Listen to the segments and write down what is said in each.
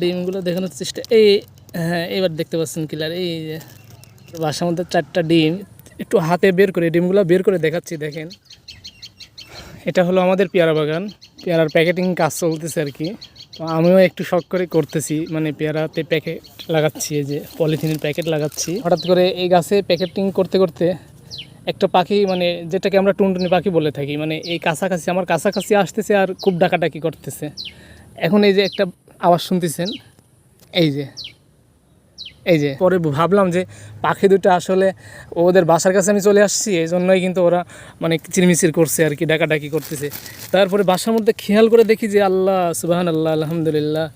ডিমগুলো দেখানোর চেষ্টা এই হ্যাঁ এবার দেখতে পাচ্ছেন কিলার এই যে বাসার মধ্যে চারটা ডিম। একটু হাতে বের করে ডিমগুলো বের করে দেখাচ্ছি, দেখেন। এটা হলো আমাদের পেয়ারা বাগান। পেয়ারার প্যাকেটিং কাজ চলতেছে আর কি। তো আমিও একটু শখ করে করতেছি মানে পেয়ারাতে প্যাকেট লাগাচ্ছি, এই যে পলিথিনের প্যাকেট লাগাচ্ছি। হঠাৎ করে এই গাছে প্যাকেটিং করতে করতে একটা পাখি মানে যেটাকে আমরা টুনটুনি পাখি বলে থাকি মানে এই কাছাকাছি, আমার কাছাকাছি আসতেছে আর খুব ডাকাডাকি করতেছে। এখন এই যে একটা আওয়াজ শুনতেছেন? এই যে। এই যে। পরে ভাবলাম যে পাখি দুটো আসলে ওদের বাসার কাছে আমি চলে আসছি এই জন্যই কিন্তু ওরা মানে চিরমিচির করছে আর কি, ডাকাডাকি করতেছে। তারপরে বাসার মধ্যে খেয়াল করে দেখি যে আল্লাহ সুবাহান আল্লাহ আলহামদুলিল্লাহ,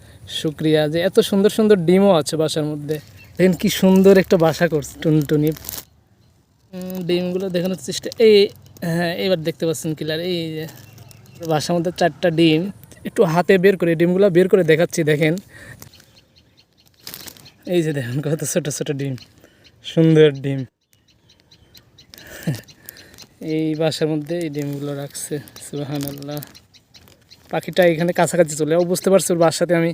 শুক্রিয়া যে এত সুন্দর সুন্দর ডিমও আছে বাসার মধ্যে। দেখেন কি সুন্দর একটা বাসা করছে টুনটুনি। ডিমগুলো দেখানোর চেষ্টা এই হ্যাঁ এবার দেখতে পাচ্ছেন কিলার এই যে। বাসার মধ্যে চারটা ডিম। একটু হাতে বের করে, ডিমগুলো বের করে দেখাচ্ছি, দেখেন। এই যে দেখেন, কত ছোটো ছোটো ডিম, সুন্দর ডিম। এই বাসার মধ্যে এই ডিমগুলো রাখছে সুবাহান আল্লাহ পাখিটা এখানে কাছাকাছি চলে বুঝতে পারছে ওর বাসাতে আমি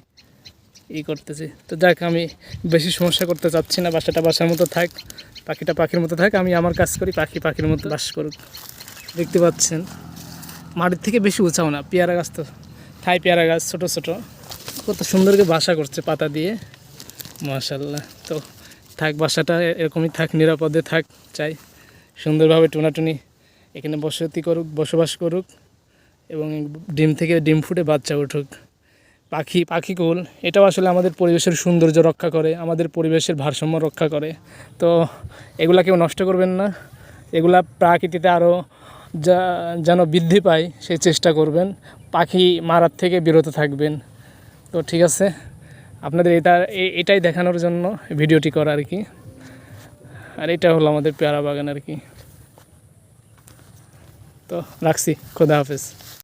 ই করতেছি। তো যাক, আমি বেশি সমস্যা করতে চাচ্ছি না, বাসাটা বাসার মতো থাক, পাখিটা পাখির মতো থাক, আমি আমার কাজ করি, পাখি পাখির মতো বাস করুক। দেখতে পাচ্ছেন, মাটির থেকে বেশি উঁচাও না, পেয়ারা গাছ তো থাই পেয়ারা গাছ, ছোট ছোট। কত সুন্দর করে বাসা করছে পাতা দিয়ে। মাশাল্লাহ তো থাক, বাসাটা এরকমই থাক, নিরাপদে থাক, চাই। সুন্দরভাবে টুনাটুনি এখানে বসতি করুক, বসবাস করুক এবং ডিম থেকে ডিম ফুটে বাচ্চা উঠুক। পাখি পাখি পাখিকুল এটাও আসলে আমাদের পরিবেশের সৌন্দর্য রক্ষা করে, আমাদের পরিবেশের ভারসাম্য রক্ষা করে। তো এগুলা কেউ নষ্ট করবেন না। এগুলা প্রাকৃতিতে আরও যা, যেন বৃদ্ধি পায়, সেই চেষ্টা করবেন। পাখি মারার থেকে বিরত থাকবেন। তো ঠিক আছে, আপনাদের এটা এটাই দেখানোর জন্য ভিডিওটি করা আর কি। আর এটা হলো আমাদের পেয়ারা বাগান আর কি। তো রাখছি, খোদা হাফেজ।